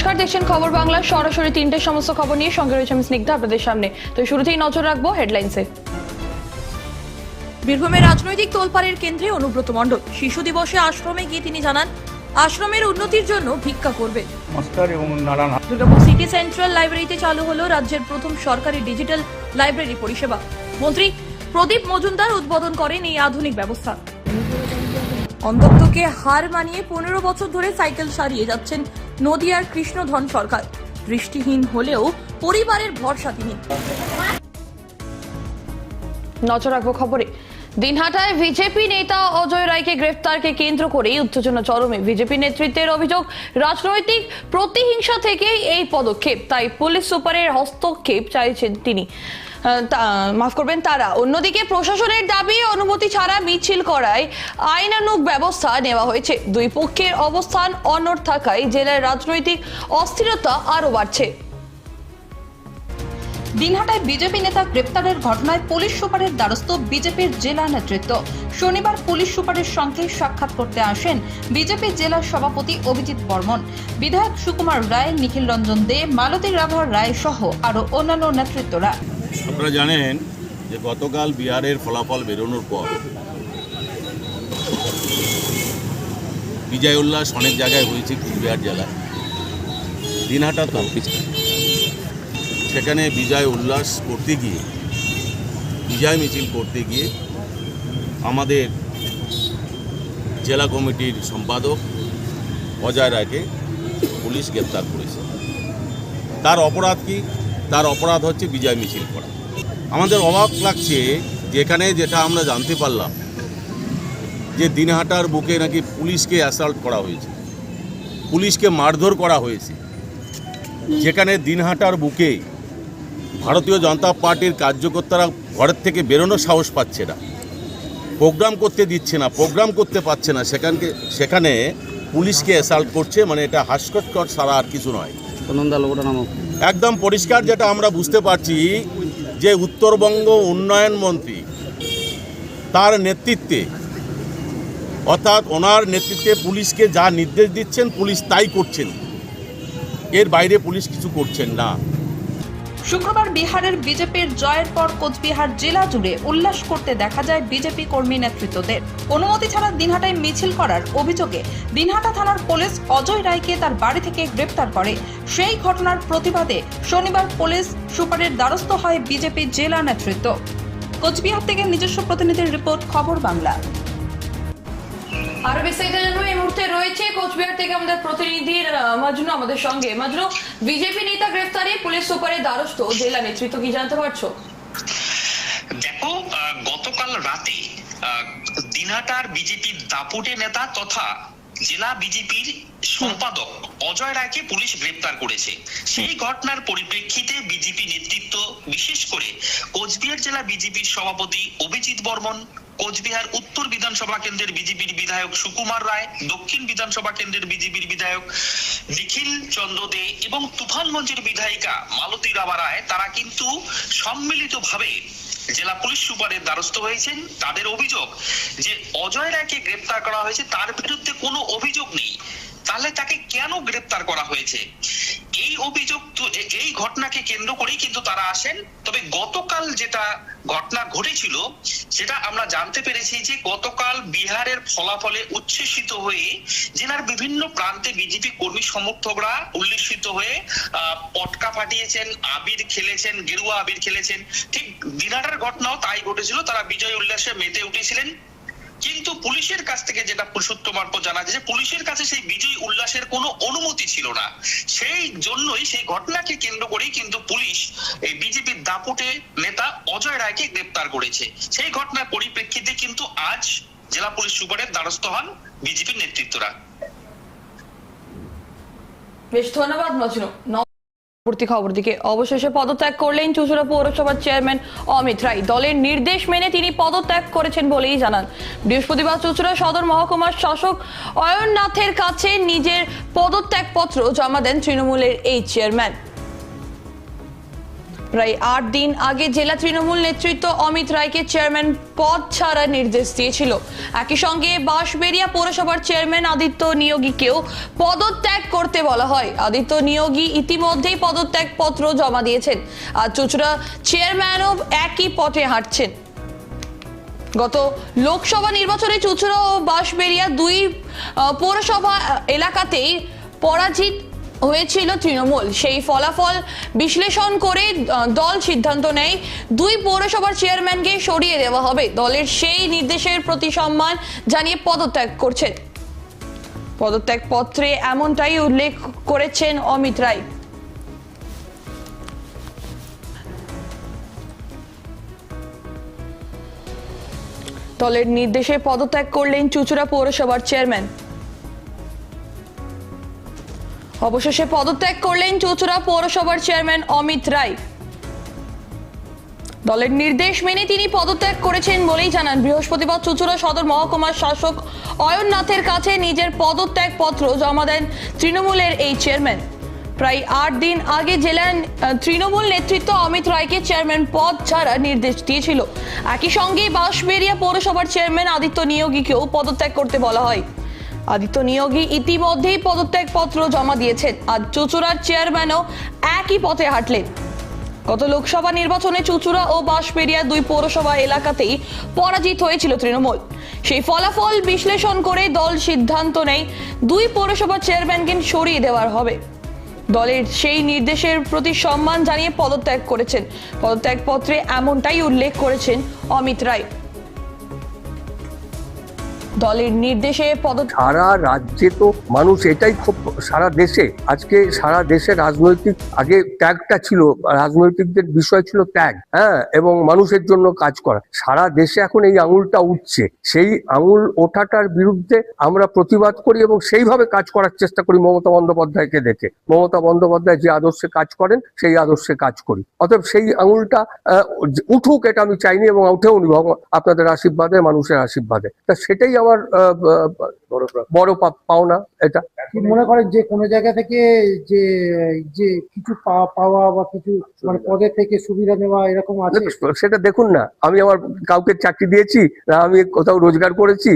নমস্কার দেখছেন খবর বাংলা। সরাসরি তিনটে সমস্ত খবর নিয়ে সঙ্গে রয়েছে আমি স্নিগ্ধা আপনাদের সামনে। তো শুরুতেই নজর রাখব হেডলাইন্সে। বীরভূমের রাজনৈতিক তোলপাড়ের কেন্দ্রে অনুব্রত মণ্ডল। শিশু দিবসে আশ্রমে গিয়ে তিনি জানান আশ্রমের উন্নতির জন্য ভিক্ষা করবে। নমস্কার এবং নারায়ণ। দুর্গাপুর সিটি সেন্ট্রাল লাইব্রেরিতে চালু হলো রাজ্যের প্রথম সরকারি ডিজিটাল লাইব্রেরি পরিষেবা। মন্ত্রী প্রদীপ মজুমদার উদ্বোধন করেন এই আধুনিক ব্যবস্থা। অন্ধত্বকে হার মানিয়ে পনেরো বছর ধরে সাইকেল সারিয়ে যাচ্ছেন নদিয়ার কৃষ্ণধন সরকার। দৃষ্টিহীন হলেও পরিবারের ভরসা তিনি নজর রাখব খবরে। দিনহাটায় বিজেপি নেতা অজয় রায়কে গ্রেফতারকে কেন্দ্র করে উত্তেজনা চরমে। বিজেপি নেতৃত্বের অভিযোগ, রাজনৈতিক প্রতিহিংসা থেকেই এই পদক্ষেপ, তাই পুলিশ সুপারের হস্তক্ষেপ চাইছেন তিনি। মাফ করবেন, তারা। অন্যদিকে প্রশাসনের দাবি, অনুমতি ছাড়া মিছিল করায় আইনানুগ ব্যবস্থা নেওয়া হয়েছে। দুই পক্ষের অবস্থান অনড় থাকায় জেলার রাজনৈতিক অস্থিরতা আরও বাড়ছে। দিনহাটায় বিজেপি নেতা গ্রেপ্তারের ঘটনায় পুলিশ সুপারের দ্বারস্থ বিজেপির জেলা নেতৃত্ব। শনিবার পুলিশ সুপারের সঙ্গে সাক্ষাৎ করতে আসেন বিজেপির জেলা সভাপতি অভিজিৎ বর্মন। বিধায়ক সুকুমার রায়, নিখিল রঞ্জন দে, মালতী রাভার রায় সহ আরও অন্যান্য নেতৃত্বরা। আপনারা জানেন যে গতকাল বিহারের ফলাফল বেরোনোর পর বিজয় উল্লাস অনেক জায়গায় হয়েছে কুচবিহার জেলায়। দিনহাটা তো সেখানে বিজয় উল্লাস করতে গিয়ে, বিজয় মিছিল করতে গিয়ে আমাদের জেলা কমিটির সম্পাদক অজয় রায়কে পুলিশ গ্রেপ্তার করেছে। তার অপরাধ কি? তার অপরাধ হচ্ছে বিজয় মিছিল করা। আমাদের অবাক লাগছে যেখানে যেটা আমরা জানতে পারলাম যে দিনহাটার বুকে নাকি পুলিশকে অ্যাসাল্ট করা হয়েছে। পুলিশকে মারধর করা হয়েছে। যেখানে দিনহাটার বুকে ভারতীয় জনতা পার্টির কার্যকর্তারা ঘরের থেকে বেরোনোর সাহস পাচ্ছে না। প্রোগ্রাম করতে দিচ্ছে না প্রোগ্রাম করতে পারছে না। সেখানকে সেখানে পুলিশকে অ্যাসাল্ট করছে মানে এটা হাস্যকর ছাড়া আর কিছু নয়। একদম পরিষ্কার যেটা আমরা বুঝতে পারছি যে উত্তরবঙ্গ উন্নয়ন মন্ত্রী, তার নেতৃত্বে, অর্থাৎ ওনার নেতৃত্বে পুলিশকে যা নির্দেশ দিচ্ছেন, পুলিশ তাই করছেন। এর বাইরে পুলিশ কিছু করছেন না। শুক্রবার বিহারের বিজেপির জয়ের পর কোচবিহার জেলা জুড়ে উল্লাস করতে দেখা যায় বিজেপি কর্মী নেতৃত্বদের। অনুমতি ছাড়া দিনহাটায় মিছিল করার অভিযোগে দিনহাটা থানার পুলিশ অজয় রায়কে তার বাড়ি থেকে গ্রেপ্তার করে। সেই ঘটনার প্রতিবাদে শনিবার পুলিশ সুপারের দ্বারস্থ হয় বিজেপি জেলা নেতৃত্ব। কোচবিহার থেকে নিজস্ব প্রতিনিধির রিপোর্ট, খবর বাংলা। আরও বিস্তারিত জানব এই মুহূর্তে রয়েছে কোচবিহার থেকে আমাদের প্রতিনিধির আহ, মাজনু আমাদের সঙ্গে। মাজনু বিজেপি নেতা গ্রেফতারে পুলিশ সুপারের দ্বারস্থ জেলা নেতৃত্ব কি জানতে পারছ? দেখো গতকাল রাতে বিজেপির দাপুটে নেতা তথা জেলা বিজেপির সম্পাদক অজয় রায়কে পুলিশ গ্রেপ্তার করেছে। সেই ঘটনার পরিপ্রেক্ষিতে বিজেপি নেতৃত্ব বিশেষ করে কোচবিহার জেলা বিজেপির সভাপতি অভিজিৎ বর্মন কোচবিহার উত্তর বিধানসভা কেন্দ্রের বিজেপির বিধায়ক সুকুমার রায়, দক্ষিণ বিধানসভা কেন্দ্রের বিজেপির বিধায়ক নিখিল চন্দ্র দে এবং তুফানগঞ্জের বিধায়িকা মালতী রাভা রায়, তারা কিন্তু সম্মিলিতভাবে জেলা পুলিশ সুপারের দ্বারস্থ হয়েছেন। তাদের অভিযোগ যে অজয় রায়কে গ্রেপ্তার করা হয়েছে, তার বিরুদ্ধে কোনো অভিযোগ নেই। তাহলে তাকে কেন গ্রেপ্তার করা হয়েছে? এই অভিযোগ এই ঘটনাকে কেন্দ্র করেই কিন্তু তারা আসেন। তবে গতকাল যেটা ঘটনা ঘটেছিল, সেটা আমরা জানতে পেরেছি যে গতকাল বিহারের ফলাফলে উচ্ছ্বসিত হয়ে জেলার বিভিন্ন প্রান্তে বিজেপি কর্মী সমর্থকরা উল্লিখিত হয়ে পটকা ফাটিয়েছেন, আবির খেলেছেন, গেরুয়া আবির খেলেছেন। ঠিক দিনাটার ঘটনাও তাই ঘটেছিল, তারা বিজয় উল্লাসে মেতে উঠেছিলেন। কিন্তু পুলিশের কাছ থেকে যেটা সূত্র মারফত জানা যায় যে পুলিশের কাছে সেই বিজয় উল্লাসের কোনো অনুমতি ছিল না। সেই জন্যই সেই ঘটনাকে কেন্দ্র করেই কিন্তু পুলিশ এই বিজেপির দাপুটে নেতা অজয় রায়কে গ্রেপ্তার করেছে। সেই ঘটনার পরিপ্রেক্ষিতে কিন্তু আজ জেলা পুলিশ সুপারের দ্বারস্থ হন বিজেপির নেতৃত্বরা। বেশ ধন্যবাদ মজনু পরবর্তী খবর দিকে অবশেষে পদত্যাগ করলেন চুচুড়া পৌরসভার চেয়ারম্যান অমিত রায়। দলের নির্দেশ মেনে তিনি পদত্যাগ করেছেন বলেই জানান। বৃহস্পতিবার চুচুড়া সদর মহকুমার শাসক অয়ননাথের কাছে নিজের পদত্যাগপত্র জমা দেন তৃণমূলের এই চেয়ারম্যান। প্রায় আট দিন আগে জেলা তৃণমূল নেতৃত্ব অমিত রায়কে চেয়ারম্যান পদ ছাড়ার নির্দেশ দিয়েছিল। একই সঙ্গে বাঁশবেড়িয়া পৌরসভার চেয়ারম্যান আদিত্য নিয়োগীকেও পদত্যাগ করতে বলা হয়। আদিত্য নিয়োগী ইতিমধ্যেই পদত্যাগ পত্র জমা দিয়েছেন। আর চুচড়া চেয়ারম্যানও একই পথে হাঁটছেন। গত লোকসভা নির্বাচনে চুচুড়া ও বাঁশবেড়িয়া দুই পৌরসভা এলাকাতেই পরাজিত হয়েছিল তৃণমূল। সেই ফলাফল বিশ্লেষণ করে দল সিদ্ধান্ত নেয়। দুই পৌরসভার চেয়ারম্যানকে সরিয়ে দেওয়া হবে। দলের সেই নির্দেশের প্রতি সম্মান জানিয়ে পদত্যাগ করছেন। পদত্যাগ পত্রে এমনটাই উল্লেখ করেছেন অমিত রায়। দলের নির্দেশে পদত্যাগ করলেন চুচুড়া পৌরসভার চেয়ারম্যান। অবশেষে পদত্যাগ করলেন চুচুড়া পৌরসভার চেয়ারম্যান অমিত রায়। দলের নির্দেশ মেনে তিনি পদত্যাগ করেছেন বলেই জানান বৃহস্পতিবার চুচুড়া সদর মহকুমার শাসক অয়ন নাথের কাছে নিজের পদত্যাগ পত্র জমা দেন তৃণমূলের এই চেয়ারম্যান। প্রায় আট দিন আগে জেলার তৃণমূল নেতৃত্ব অমিত রায়কে চেয়ারম্যান পদ ছাড়া নির্দেশ দিয়েছিল। একই সঙ্গে বাঁশবেড়িয়া পৌরসভার চেয়ারম্যান আদিত্য নিয়োগীকেও পদত্যাগ করতে বলা হয়। আদিত্য নিয়োগী ইতিমধ্যেই পদত্যাগ পত্র জমা দিয়েছেন। আর চুচুড়ার চেয়ারম্যানও একই পথে হাঁটলেন। গত লোকসভা নির্বাচনে চুচুড়া ও বাঁশবেড়িয়া দুই পৌরসভা এলাকাতেই পরাজিত হয়েছিল তৃণমূল। সেই ফলাফল বিশ্লেষণ করে দল সিদ্ধান্ত নেয়, দুই পৌরসভা চেয়ারম্যানকে সরিয়ে দেওয়ার হবে। দলের সেই নির্দেশের প্রতি সম্মান জানিয়ে পদত্যাগ করেছেন। পদত্যাগপত্রে এমনটাই উল্লেখ করেছেন অমিত রায়। দলের নির্দেশে সারা রাজ্যে তো মানুষ এটাই খুব, সারা দেশে, আজকে সারা দেশে রাজনৈতিক, আগে ত্যাগটা ছিল, রাজনৈতিকদের বিষয় ছিল ত্যাগ হ্যাঁ এবং মানুষের জন্য কাজ করা। সারা দেশে এখন এই আঙুলটা উঠছে। সেই আঙুল ওঠাটার বিরুদ্ধে আমরা প্রতিবাদ করি এবং সেইভাবে কাজ করার চেষ্টা করি মমতা বন্দ্যোপাধ্যায়কে দেখে। মমতা বন্দ্যোপাধ্যায় যে আদর্শে কাজ করেন, সেই আদর্শে কাজ করি। অতএব সেই আঙুলটা উঠুক, এটা আমি চাইনি এবং উঠেও নি আপনাদের আশীর্বাদে, মানুষের আশীর্বাদে। তা সেটাই আমার আহ, আহ, বড় পা- পাওনা এটা। কি মনে করেন যে কোনো জায়গা থেকে যে যে কিছু পা- পাওয়া বা কিছু মানে পদের থেকে সুবিধা নেওয়া এরকম আছে? সেটা দেখুন না। আমি আমার কাউকে চাকরি দিয়েছি না আমি কোথাও রোজগার করেছি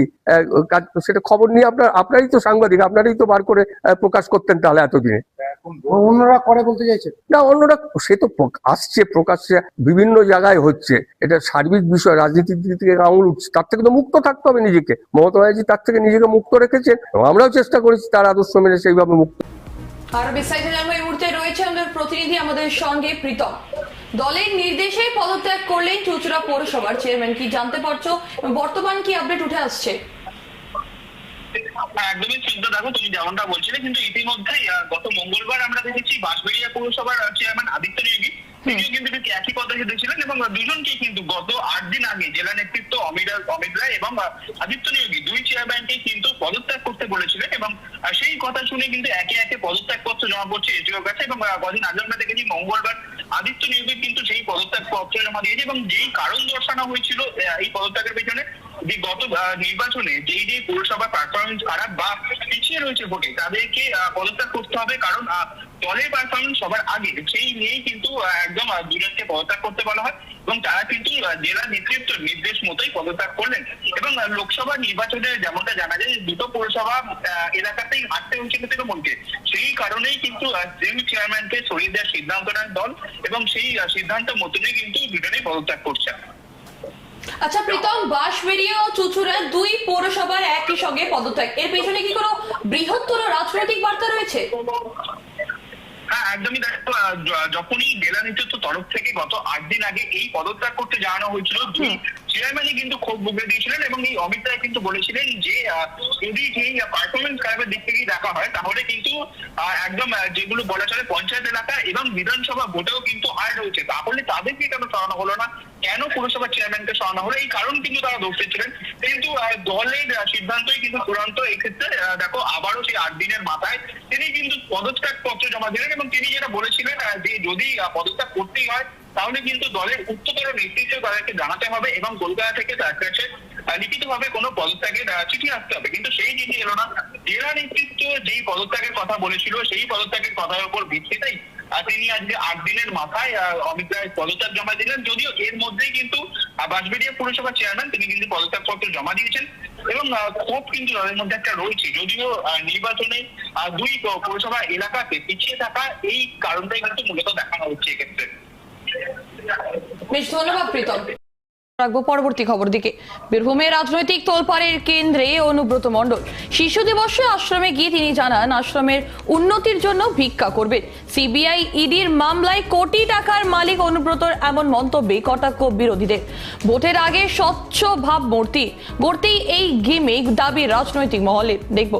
সেটা খবর নিয়ে আপনার আপনারই তো সাংবাদিক আপনারই তো বার করে আহ, প্রকাশ করতেন তাহলে এতদিনে। অন্যরা করে বলতে চাইছেন না অন্যরা সে তো আসছে প্রকাশ্যে বিভিন্ন জায়গায় হচ্ছে। এটা সার্বিক বিষয় রাজনীতির দিক থেকে আঙুল উঠছে তার থেকে তো মুক্ত থাকতে হবে নিজেকে। মমতা ব্যানার্জি তার থেকে নিজেকে মুক্ত রেখেছেন এবং আমরাও চেষ্টা করেছি তার আদর্শ মেনে সেইভাবে মুক্ত। আর বিস্তারিত জানব এই মুহূর্তে রয়েছে আমাদের প্রতিনিধি আমাদের সঙ্গে প্রীতম। দলের নির্দেশে পদত্যাগ করলেন চুচুড়া পৌরসভার চেয়ারম্যান কি জানতে পারছ? বর্তমান কি আপডেট উঠে আসছে? একদমই ঠিক দেখো তুমি যেমনটা বলছিলে কিন্তু ইতিমধ্যেই আহ, গত মঙ্গলবার আমরা দেখেছি বাঁশবেড়িয়া পৌরসভার চেয়ারম্যান আদিত্য নিয়োগী তিনিও কিন্তু ঠিক একই পদক্ষেপে ছিলেন এবং দুজনকে কিন্তু গত আট দিন আগে জেলা নেতৃত্ব অমিত অমিত রায় এবং আদিত্য নিয়োগী দুই চেয়ারম্যানকে কিন্তু পদত্যাগ করতে বলেছিলেন এবং সেই কথা শুনে কিন্তু একে একে পদত্যাগ পত্র জমা পড়ছে এসডিওর কাছে এবং কদিন আগে আমরা দেখেছি মঙ্গলবার আদিত্য নিয়োগী কিন্তু সেই পদত্যাগ পত্র জমা দিয়েছে এবং যেই কারণ দর্শানো হয়েছিল এই পদত্যাগের পেছনে যে গত নির্বাচনে যেই যে পৌরসভা পারফরমেন্স খারাপ বা পিছিয়ে রয়েছে ভোটে, তাদেরকে পদত্যাগ করতে হবে কারণ দলের পারফরমেন্স সবার আগে। সেই নিয়েই কিন্তু একদম দুজনকে পদত্যাগ করতে বলা হয় এবং তারা কিন্তু জেলা নেতৃত্ব নির্দেশ মতোই পদত্যাগ করলেন। এবং লোকসভা নির্বাচনে যেমনটা জানা যায়, দুটো পৌরসভা এলাকাতেই হাঁটতে হয়েছিল তৃণমূলকে সেই কারণেই কিন্তু দুই চেয়ারম্যানকে সরিয়ে দেওয়ার সিদ্ধান্ত নেন দল এবং সেই সিদ্ধান্ত মতনই কিন্তু দুজনেই পদত্যাগ করছে আচ্ছা প্রীতম বাঁশবেড়িয়া ও চুচুড়া দুই পৌরসভার একই সঙ্গে পদত্যাগ। এর পেছনে কি কোনো বৃহত্তর রাজনৈতিক বার্তা রয়েছে? হ্যাঁ একদমই দেখো যখনই জেলা নেতৃত্ব তরফ থেকে গত আট দিন আগে এই পদত্যাগ করতে জানানো হয়েছিল দুই চেয়ারম্যানই কিন্তু ক্ষোভ বুকে দিয়েছিলেন এবং এই অমিত রায় কিন্তু বলেছিলেন যে যদি এই পারফরমেন্স খারাপের দিক থেকে দেখা হয় তাহলে কিন্তু একদম যেগুলো বলা চলে পঞ্চায়েত এলাকা এবং বিধানসভা ভোটেও কিন্তু হার রয়েছে তাহলে তাদেরকে কেন সরানো হলো না? কেন পুরসভা চেয়ারম্যানকে সরানো হলো? এই কারণ কিন্তু তারা দোষ ছিলেন। কিন্তু দলের সিদ্ধান্তই কিন্তু চূড়ান্ত। এই ক্ষেত্রে আহ, দেখো আবারও সেই আট দিনের মাথায় তিনি কিন্তু পদত্যাগ পত্র জমা দিলেন এবং তিনি যেটা বলেছিলেন যে যদি পদত্যাগ করতেই হয় তাহলে কিন্তু দলের উচ্চতর নেতৃত্ব তাদেরকে জানাতে হবে এবং কলকাতা থেকে তার কাছে লিখিত ভাবে কোনো পদত্যাগের আহ, চিঠি আসতে হবে। কিন্তু সেই চিঠি এলো না। জেলা নেতৃত্ব যেই পদত্যাগের কথা বলেছিল সেই পদত্যাগের কথার উপর ভিত্তিতেই তিনি আজকে আট দিনের মাথায় অমিত রায় পদত্যাগ জমা দিলেন। যদিও এর মধ্যেই কিন্তু বাঁশবেড়িয়া পুরসভার চেয়ারম্যান তিনি কিন্তু পদত্যাগ পত্র জমা দিয়েছেন এবং ক্ষোভ কিন্তু তাদের মধ্যে একটা রয়েছে। যদিও নির্বাচনে দুই পৌরসভা এলাকাতে পিছিয়ে থাকা এই কারণটাই কিন্তু মূলত দেখানো হচ্ছে এক্ষেত্রে। বেশ ধন্যবাদ, প্রীতম। রাখব পরবর্তী খবর দিকে। বীরভূমে রাজনৈতিক তোলপাড়ের কেন্দ্রে অনুব্রত মণ্ডল। শিশু দিবসে আশ্রমে গিয়ে তিনি জানান, আশ্রমের উন্নতির জন্য ভিক্ষা করবেন। সিবিআই ইডির মামলায় কোটি টাকার মালিক অনুব্রতর এমন মন্তব্যে কটাক্ষ বিরোধীদের। ভোটের আগে স্বচ্ছ ভাব ভাবমূর্তি গড়তেই এই গিমিক দাবি রাজনৈতিক মহলে। দেখব।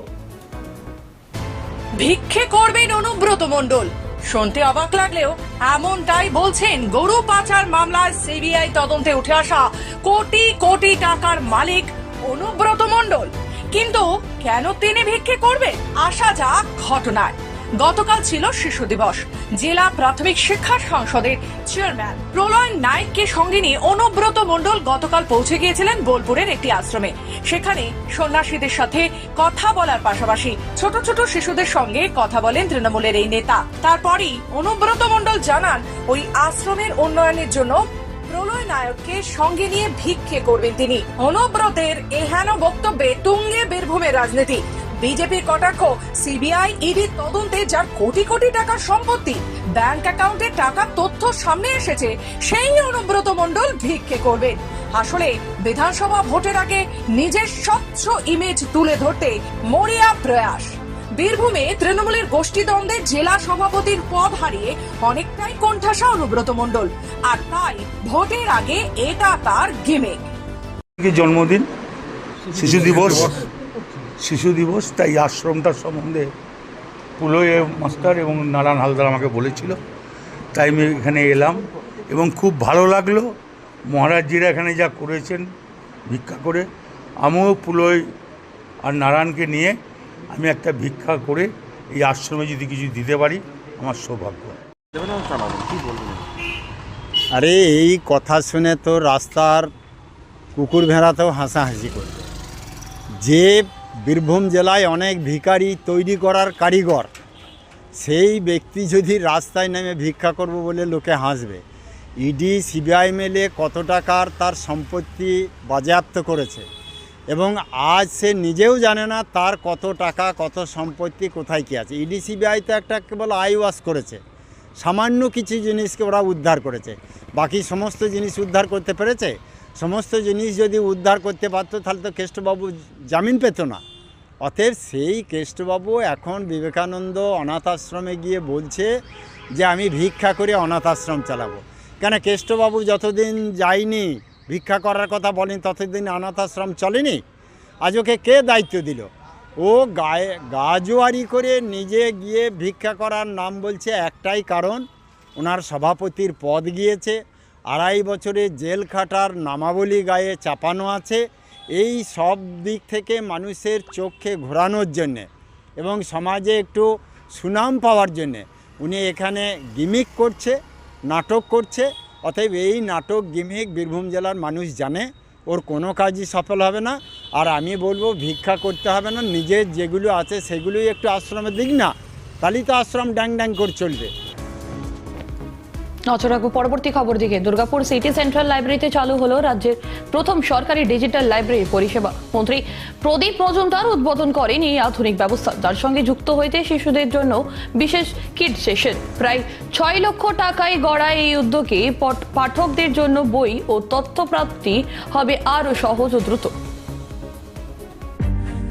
ভিক্ষে করবেন অনুব্রত মণ্ডল। শুনতে অবাক লাগলেও এমনটাই বলছেন গরু পাচার মামলায় সিবিআই তদন্তে উঠে আসা কোটি কোটি টাকার মালিক অনুব্রত মণ্ডল। কিন্তু কেন তিনি ভিক্ষে করবে আসা যাক ঘটনায়। গতকাল ছিল শিশু দিবস। জেলা প্রাথমিক শিক্ষা সংসদের চেয়ারম্যান প্রলয় নায়ককে সঙ্গে নিয়ে অনুব্রত মণ্ডল গতকাল পৌঁছে গিয়েছিলেন বোলপুরের একটি আশ্রমে। সেখানে সন্ন্যাসীদের সাথে কথা বলার পাশাপাশি ছোট ছোট শিশুদের সঙ্গে কথা বলেন তৃণমূলের এই নেতা। তারপরই অনুব্রত মণ্ডল জানান, ওই আশ্রমের উন্নয়নের জন্য প্রলয় নায়ককে সঙ্গে নিয়ে ভিক্ষে করবেন তিনি। অনুব্রতের এহেন বক্তব্যে তুঙ্গে বীরভূমের রাজনীতি। বিজেপির কটাক্ষ, সিবিআই ইডির তদন্তে যার কোটি কোটি টাকার সম্পত্তি, ব্যাংক অ্যাকাউন্টে টাকার তথ্য সামনে এসেছে, সেই অনুব্রত মণ্ডল ভিক্ষে করবে। আসলে বিধানসভা ভোটের আগে নিজের স্বচ্ছ ইমেজ তুলে ধরতে মরিয়া প্রয়াস। বীরভূমে তৃণমূলের গোষ্ঠীদ্বন্দ্বে জেলা সভাপতির পদ হারিয়ে অনেকটাই কোণঠাসা অনুব্রত মণ্ডল। আর তাই ভোটের আগে এটা তার গিমেক কি জন্মদিন? শিশু দিবস? শিশু দিবস, তাই আশ্রমটার সম্বন্ধে পুলয়ে মাস্টার এবং নারায়ণ হালদার আমাকে বলেছিল। তাই আমি এখানে এলাম এবং খুব ভালো লাগল। মহারাজজিরা এখানে যা করেছেন, ভিক্ষা করে, আমিও পুলয় আর নারায়ণকে নিয়ে আমি একটা ভিক্ষা করে এই আশ্রমে যদি কিছু দিতে পারি, আমার সৌভাগ্য। আরে, এই কথা শুনে তো রাস্তার কুকুর ভেড়াতেও হাসাহাসি করবে। যে বীরভূম জেলায় অনেক ভিখারি তৈরি করার কারিগর। সেই ব্যক্তি যদি রাস্তায় নেমে ভিক্ষা করব বলে লোকে হাসবে। ইডি, সিবিআই মেলে কত টাকার তার সম্পত্তি বাজেয়াপ্ত করেছে এবং আজ সে নিজেও জানে না তার কত টাকা, কত সম্পত্তি কোথায় কী আছে। ইডি, সিবিআই তো একটা কেবল আই ওয়াশ করেছে। সামান্য কিছু জিনিসকে ওরা উদ্ধার করেছে। বাকি সমস্ত জিনিস উদ্ধার করতে পেরেছে? সমস্ত জিনিস যদি উদ্ধার করতে পারতো তাহলে তো কেষ্টবাবু জামিন পেত না। অতএব সেই কেষ্টবাবু এখন বিবেকানন্দ অনাথ আশ্রমে গিয়ে বলছে যে আমি ভিক্ষা করে অনাথ আশ্রম চালাবো। কেন কেষ্টবাবু যতদিন যায়নি, ভিক্ষা করার কথা বলেন, ততদিন অনাথ আশ্রম চলেনি? আজ ওকে কে দায়িত্ব দিল? ও গায়ে গাজোয়ারি করে নিজে গিয়ে ভিক্ষা করার নাম বলছে একটাই কারণ, ওনার সভাপতির পদ গিয়েছে, আড়াই বছরে জেল খাটার নামাবলী গায়ে চাপানো আছে এই সব দিক থেকে মানুষের চোখে ঘোরানোর জন্যে এবং সমাজে একটু সুনাম পাওয়ার জন্যে উনি এখানে গিমিক করছে, নাটক করছে। অতএব এই নাটক গিমিক বীরভূম জেলার মানুষ জানে, ওর কোনো কাজই সফল হবে না। আর আমি বলব, ভিক্ষা করতে হবে না, নিজের যেগুলো আছে সেগুলোই একটু আশ্রমে দিক না, তাহলেই তো আশ্রম ড্যাং ড্যাং করে চলবে। নজর পরবর্তী খবর দিকে। দুর্গাপুর সিটি সেন্ট্রাল লাইব্রেরিতে চালু হলো রাজ্যের প্রথম সরকারি ডিজিটাল লাইব্রেরি পরিষেবা। মন্ত্রী প্রদীপ মজুমদার উদ্বোধন করেন এই আধুনিক ব্যবস্থা, যার সঙ্গে যুক্ত হইতে শিশুদের জন্য বিশেষ কিড সেশন। প্রায় ছয় লক্ষ টাকায় গড়া এই উদ্যোগে পাঠকদের জন্য বই ও তথ্য প্রাপ্তি হবে আরও সহজ ও দ্রুত।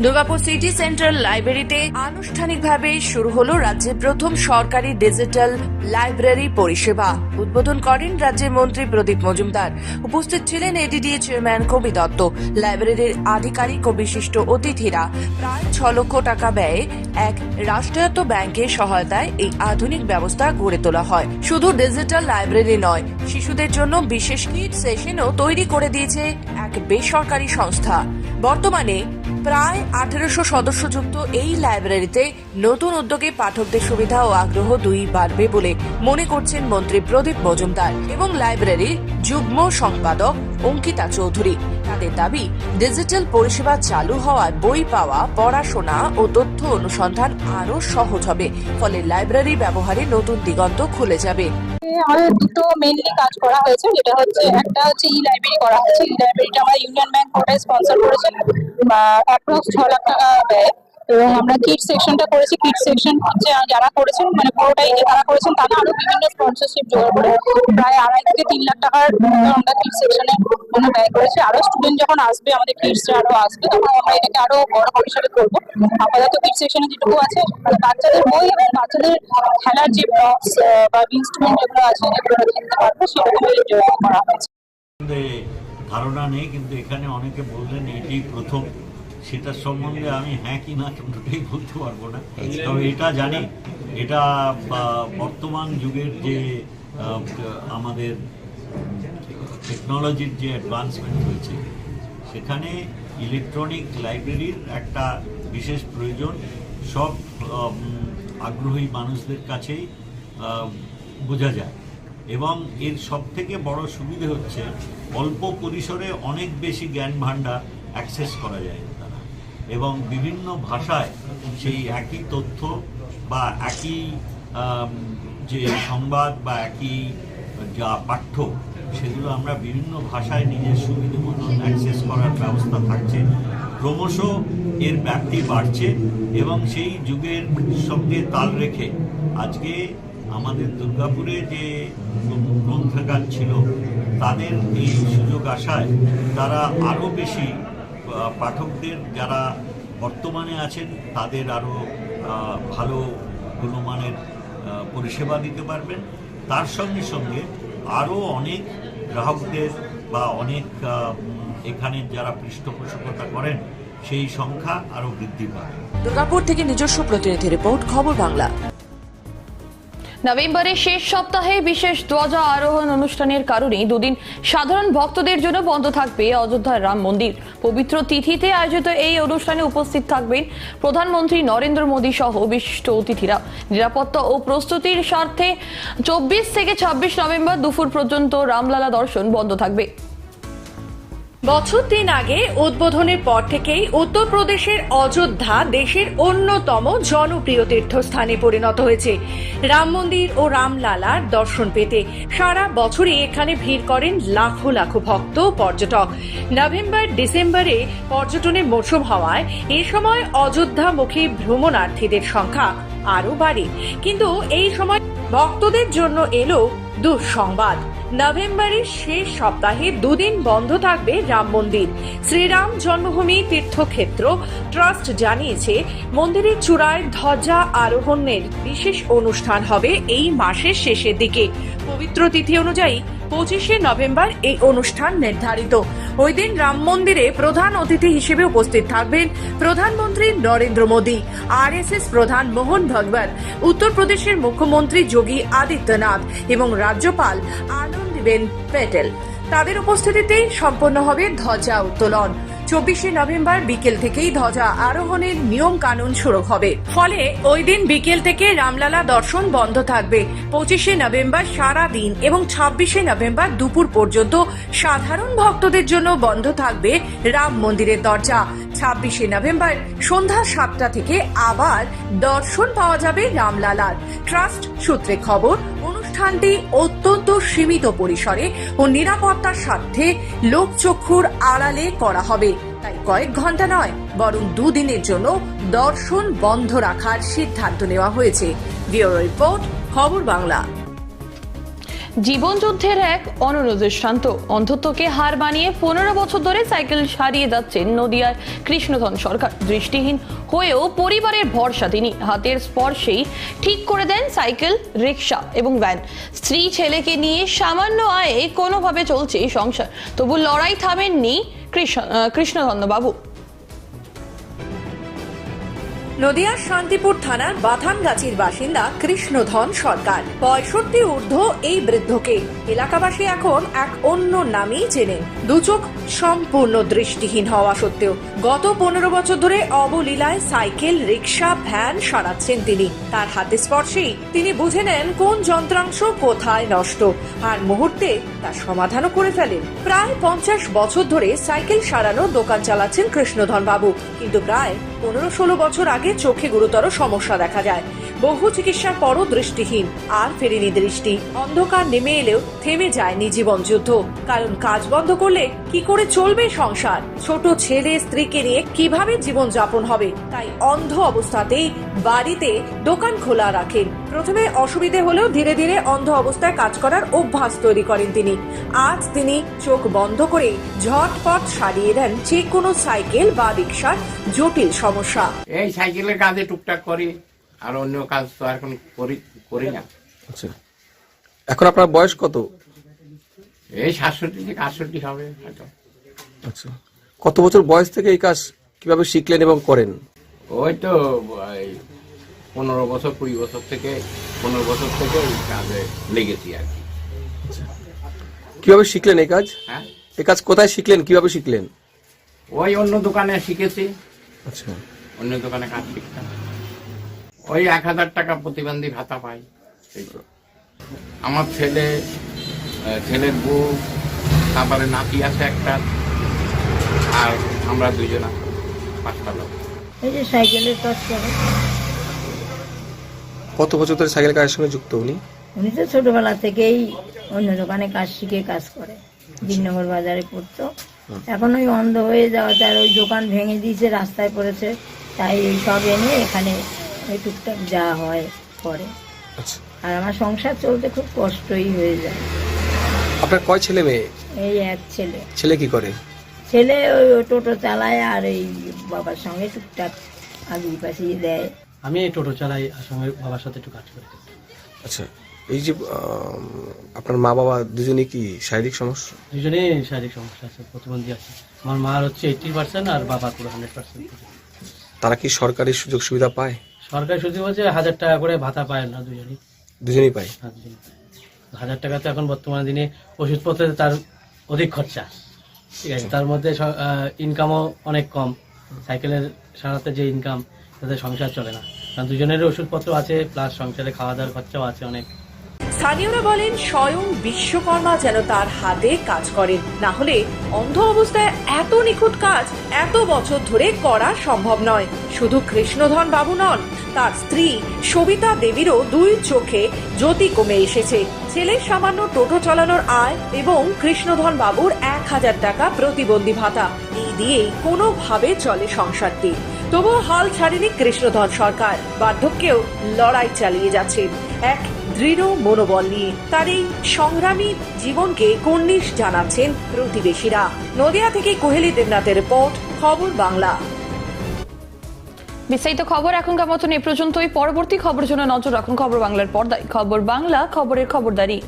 দুর্গাপুর সিটি সেন্ট্রাল লাইব্রেরিতে আনুষ্ঠানিকভাবে শুরু হলো রাজ্যের প্রথম সরকারি ডিজিটাল লাইব্রেরি পরিষেবা। উদ্বোধন করেন রাজ্যের মন্ত্রী প্রদীপ মজুমদার। উপস্থিত ছিলেন এডিডিএ চেয়ারম্যান কবি দত্ত। লাইব্রেরির আধিকারিক ও বিশিষ্ট অতিথিরা প্রায় ছ লক্ষ টাকা ব্যয়ে এক রাষ্ট্রায়ত্ত ব্যাংকের সহায়তায় এই আধুনিক ব্যবস্থা গড়ে তোলা হয়। শুধু ডিজিটাল লাইব্রেরি নয়, শিশুদের জন্য বিশেষ কিট সেশনও তৈরি করে দিয়েছে এক বেসরকারি সংস্থা। বর্তমানে প্রায় আঠেরোশো সদস্যযুক্ত এই লাইব্রেরিতে নতুন উদ্যোগে পাঠকদের সুবিধা ও আগ্রহ দুই বাড়বে বলে মনে করছেন মন্ত্রী প্রদীপ মজুমদার এবং লাইব্রেরির যুগ্ম সম্পাদক অঙ্কিতা চৌধুরী। তাদের দাবি ডিজিটাল পরিষেবা চালু হওয়ায় বই পাওয়া, পড়াশোনা ও তথ্য অনুসন্ধান আরও সহজ হবে। ফলে লাইব্রেরি ব্যবহারে নতুন দিগন্ত খুলে যাবে। আমাদের দুটো মেনলি কাজ করা হয়েছে। যেটা হচ্ছে, একটা হচ্ছে ই লাইব্রেরি করা হয়েছে। ই লাইব্রেরিটা আমার ইউনিয়ন ব্যাংক কোটায় স্পন্সর করেছেন অ্যাপ্রক্স ছ লাখ টাকা ব্যয়। এবং আমরা কিট সেকশনটা করেছি। কিট সেকশন হচ্ছে যারা করেছেন মানে পুরোটাই তারা করেছেন, তারা আরও বিভিন্ন স্পন্সরশিপ জোগাড় করে। প্রায় আড়াই থেকে তিন লাখ টাকার আমরা কিট সেকশনে জন্য ব্যয় করেছি। আরও স্টুডেন্ট যখন আসবে, আমাদের কিটস আরও আসবে, তখন আমরা এটাকে আরও বড় পরিসরে করব। আপাতত কিট সেকশনে যেটুকু আছে বাচ্চাদের বই এবং বাচ্চাদের খেলার যে ব্লকস বা ইনস্ট্রুমেন্ট যেগুলো আছে, যেগুলো খেলতে পারবে, সেরকমই করা হয়েছে। ধারণা নেই, কিন্তু এখানে অনেকে বললেন, এটি প্রথম সেটা সম্বন্ধে আমি হ্যাঁ কি না কোনোটাই বলতে পারব না। তবে এটা জানি এটা বর্তমান যুগের যে আমাদের টেকনোলজির যে অ্যাডভান্সমেন্ট হয়েছে সেখানে ইলেকট্রনিক লাইব্রেরির একটা বিশেষ প্রয়োজন। সব আগ্রহী মানুষদের কাছেই বোঝা যায়। এবং এর সব থেকে বড় সুবিধে হচ্ছে অল্প পরিসরে অনেক বেশি জ্ঞান ভাণ্ডার অ্যাক্সেস করা যায়। এবং বিভিন্ন ভাষায় সেই একই তথ্য বা একই যে সংবাদ বা একই যা পাঠ্য, সেগুলো আমরা বিভিন্ন ভাষায় নিজের সুবিধে মতন অ্যাক্সেস করার ব্যবস্থা থাকছে। ক্রমশ এর ব্যাপ্তি বাড়ছে এবং সেই যুগের সঙ্গে তাল রেখে আজকে আমাদের দুর্গাপুরে যে গ্রন্থাগার ছিল, তাদের এই সুযোগ আসায় তারা আরও বেশি পাঠকদের যারা বর্তমানে আছেন, তাদের আরও ভালো গুণমানের পরিষেবা দিতে পারবেন। তার সঙ্গে সঙ্গে আরও অনেক গ্রাহকদের বা অনেক এখানে যারা পৃষ্ঠপোষকতা করেন, সেই সংখ্যা আরও বৃদ্ধি পাবে। দুর্গাপুর থেকে নিজস্ব প্রতিনিধি রিপোর্ট, খবর বাংলা। নভেম্বরের শেষ সপ্তাহে বিশেষ ধ্বজা আরোহণ অনুষ্ঠানের কারণে দুদিন সাধারণ ভক্তদের জন্য বন্ধ থাকবে অযোধ্যার রাম মন্দির। পবিত্র তিথিতে আয়োজিত এই অনুষ্ঠানে উপস্থিত থাকবেন প্রধানমন্ত্রী নরেন্দ্র মোদী সহ বিশিষ্ট অতিথিরা। নিরাপত্তা ও প্রস্তুতির স্বার্থে চব্বিশ থেকে ছাব্বিশ নভেম্বর দুপুর পর্যন্ত রামলালা দর্শন বন্ধ থাকবে। বছর তিন আগে উদ্বোধনের পর থেকেই উত্তরপ্রদেশের অযোধ্যা দেশের অন্যতম জনপ্রিয় তীর্থস্থানে পরিণত হয়েছে। রাম মন্দির ও রামলালার দর্শন পেতে সারা বছরই এখানে ভিড় করেন লাখো লাখো ভক্ত পর্যটক। নভেম্বর, ডিসেম্বরে পর্যটনের মৌসুম হওয়ায় এ সময় অযোধ্যামুখী ভ্রমণার্থীদের সংখ্যা আরও বাড়ে। কিন্তু এই সময় ভক্তদের জন্য এলো দুঃসংবাদ। নভেম্বরের শেষ সপ্তাহে দুদিন বন্ধ থাকবে রাম মন্দির। শ্রীরাম জন্মভূমি তীর্থক্ষেত্র ট্রাস্ট জানিয়েছে, মন্দিরের চূড়ায় ধ্বজা আরোহণের বিশেষ অনুষ্ঠান হবে এই মাসের শেষের দিকে। পবিত্র তিথি অনুযায়ী পঁচিশে নভেম্বর এই অনুষ্ঠান নির্ধারিত। ওই দিন রাম মন্দিরে প্রধান অতিথি হিসেবে উপস্থিত থাকবেন প্রধানমন্ত্রী নরেন্দ্র মোদী, আরএসএস প্রধান মোহন ভগবত উত্তরপ্রদেশের মুখ্যমন্ত্রী যোগী আদিত্যনাথ এবং রাজ্যপাল আনন্দীবেন প্যাটেল তাদের উপস্থিতিতেই সম্পন্ন হবে ধ্বজা উত্তোলন। চব্বিশে নভেম্বর বিকেল থেকেই ধ্বজা আরোহণের নিয়ম কানুন শুরু হবে। ফলে ওই দিন বিকেল থেকে রামলালা দর্শন বন্ধ থাকবে। পঁচিশে নভেম্বর সারা দিন এবং ছাব্বিশে নভেম্বর দুপুর পর্যন্ত সাধারণ ভক্তদের জন্য বন্ধ থাকবে রাম মন্দিরের দরজা। ছাব্বিশে নভেম্বর সন্ধ্যা সাতটা থেকে আবার দর্শন পাওয়া যাবে রামলালার। ট্রাস্ট সূত্রে খবর অনুষ্ঠানটি অত্যন্ত সীমিত পরিসরে ও নিরাপত্তার স্বার্থে লোকচক্ষুর আড়ালে করা হবে। তাই কয়েক ঘণ্টা নয়, বরং দুদিনের জন্য দর্শন বন্ধ রাখার সিদ্ধান্ত নেওয়া হয়েছে। ব্যুরো রিপোর্ট, খবর বাংলা। জীবনযুদ্ধের এক অনন্য অন্ধত্বকে হার বানিয়ে পনেরো বছর ধরে সাইকেল সারিয়ে যাচ্ছেন নদিয়ার কৃষ্ণধন সরকার। দৃষ্টিহীন হয়েও পরিবারের ভরসা তিনি। হাতের স্পর্শেই ঠিক করে দেন সাইকেল রিক্সা এবং ভ্যান। স্ত্রী ছেলেকে নিয়ে সামান্য আয়ে কোনোভাবে চলছে সংসার। তবু লড়াই থামেননি কৃষ্ণ আহ, কৃষ্ণধন্য বাবু নদিয়ার শান্তিপুর থানার বাথানগাছির বাসিন্দা কৃষ্ণধন সরকার। পঁয়ষট্টি ঊর্ধ্ব এই বৃদ্ধকে। এলাকাবাসী এখন এক অন্য নামেই চেনেন। দুচোখ সম্পূর্ণ দৃষ্টিহীন হওয়া সত্ত্বেও গত পনেরো বছর ধরে অবলীলায় সাইকেল রিক্সা ভ্যান সারাচ্ছেন তিনি। তার হাতে স্পর্শেই তিনি বুঝে নেন কোন যন্ত্রাংশ কোথায় নষ্ট। আর মুহূর্তে তার সমাধানও করে ফেলেন। প্রায় পঞ্চাশ বছর ধরে সাইকেল সারানোর দোকান চালাচ্ছেন কৃষ্ণধন বাবু কিন্তু প্রায় পনেরো ষোলো বছর আগে চোখে গুরুতর সমস্যা দেখা যায়। বহু চিকিৎসার পরও দৃষ্টিহীন, আর ফেরেনি দৃষ্টি। অন্ধকার নেমে এলেও থেমে যায়নি জীবন যুদ্ধ। কারণ কাজ বন্ধ করলে কি করে চলবে সংসার? ছোট ছেলে স্ত্রীকে নিয়ে কীভাবে জীবন যাপন হবে? তাই অন্ধ অবস্থাতেই বাড়িতে দোকান খোলা রাখেন। প্রথমে অসুবিধে হলেও ধীরে ধীরে অন্ধ অবস্থায় কাজ করার অভ্যাস তৈরি করেন তিনি। আজ তিনি চোখ বন্ধ করে ঝটপট সারিয়ে দেন যে কোনো সাইকেল বা রিক্সার জটিল সমস্যা। এই সাইকেলের কাজে টুকটাক করি। আর অন্য কাজ তো এখন করি করি না। আচ্ছা। এখন আপনার বয়স কত? এই সাতষট্টি থেকে আটষট্টি হবে হয়তো। আচ্ছা। কত বছর বয়স থেকে এই কাজ কীভাবে শিখলেন এবং করেন? ওই তো পনেরো বছর কুড়ি বছর থেকে পনেরো বছর থেকে এই কাজে লেগেছি আর কি। কীভাবে শিখলেন এই কাজ? হ্যাঁ? এই কাজ কোথায় শিখলেন কীভাবে শিখলেন? ওই অন্য দোকানে শিখেছি। আচ্ছা। অন্য দোকানে কাজ শিখতাম। ওই এক হাজার টাকা প্রতিবন্ধী ভাতা পাই। আমার ছেলে ছেলের বউ তারপরে নাতি আছে একটা আর আমরা দুজনা পাঁচটা লোক। এই যে সাইকেলের কাজ করে। কত বছর ধরে সাইকেল কাজের সঙ্গে যুক্ত উনি? উনি তো ছোটবেলা থেকেই অন্য দোকানে কাজ শিখে কাজ করে। দিননগর বাজারে পড়তো। এখন ওই অন্ধ হয়ে যাওয়াতে আর ওই দোকান ভেঙে দিয়েছে রাস্তায় পড়েছে। তাই এই সব এনে এখানে ওই টুকটাক যা হয় করে। আচ্ছা। আর আমার সংসার চলতে খুব কষ্টই হয়ে যায়। আপনার কয় ছেলে মেয়ে? এই এক ছেলে। ছেলে কি করে? ছেলে ওই টোটো চালায় আর এই বাবার সঙ্গে টুকটাক আগিয়ে পাশিয়ে দেয়। আমি এই টোটো চালাই আর সঙ্গে বাবার সাথে একটু কাজ করি। আচ্ছা এই যে আপনার মা বাবা দুজনেই কি শারীরিক সমস্যা? দুজনেই শারীরিক সমস্যা আছে প্রতিবন্ধী আছে। আমার মার হচ্ছে এইটটি পার্সেন্ট আর বাবা পুরো হান্ড্রেড পার্সেন্ট তারা কি সরকারি সুযোগ সুবিধা পায়? সরকারি সচিব বলছে হাজার টাকা করে ভাতা পায় না দুজনই। দুজনেই পায়। হ্যাঁ, পায়। হাজার টাকা তো এখন বর্তমানে দিনে ওষুধপত্রে তার অধিক খরচা। ঠিক আছে তার মধ্যে ইনকামও অনেক কম। সাইকেলের সারাতে যে ইনকাম তাতে সংসার চলে না। কারণ দুজনের ওষুধপত্র আছে প্লাস সংসারে খাওয়া দাওয়ার খরচাও আছে অনেক। স্থানীয়রা বলেন, স্বয়ং বিশ্বকর্মা যেন তার হাতে কাজ করেন। না হলে অন্ধ অবস্থায় এত নিখুঁত কাজ এত বছর ধরে করা সম্ভব নয়। শুধু কৃষ্ণধন বাবু নন, তার স্ত্রী সবিতা দেবীরও দুই চোখে জ্যোতি কমে এসেছে। ছেলের সামান্য টোটো চালানোর আয় এবং কৃষ্ণধন বাবুর এক হাজার টাকা প্রতিবন্ধী ভাতা, এই দিয়েই কোনোভাবে চলে সংসারটি। তবুও হাল ছাড়েনি কৃষ্ণধন সরকার, বার্ধক্যেও লড়াই চালিয়ে যাচ্ছেন। এক দৃঢ় মনোবল নিয়ে তার এই সংগ্রামী জীবনকে কর্নিশ জানাচ্ছেন প্রতিবেশীরা। নদিয়া থেকে কোহেলি দেবনাথের রিপোর্ট, খবর বাংলা। বিস্তারিত খবর এখনকার মতন এ পর্যন্তই। পরবর্তী খবর জন্য নজর রাখুন খবর বাংলার পর্দায়। খবর বাংলা, খবরের খবরদারি।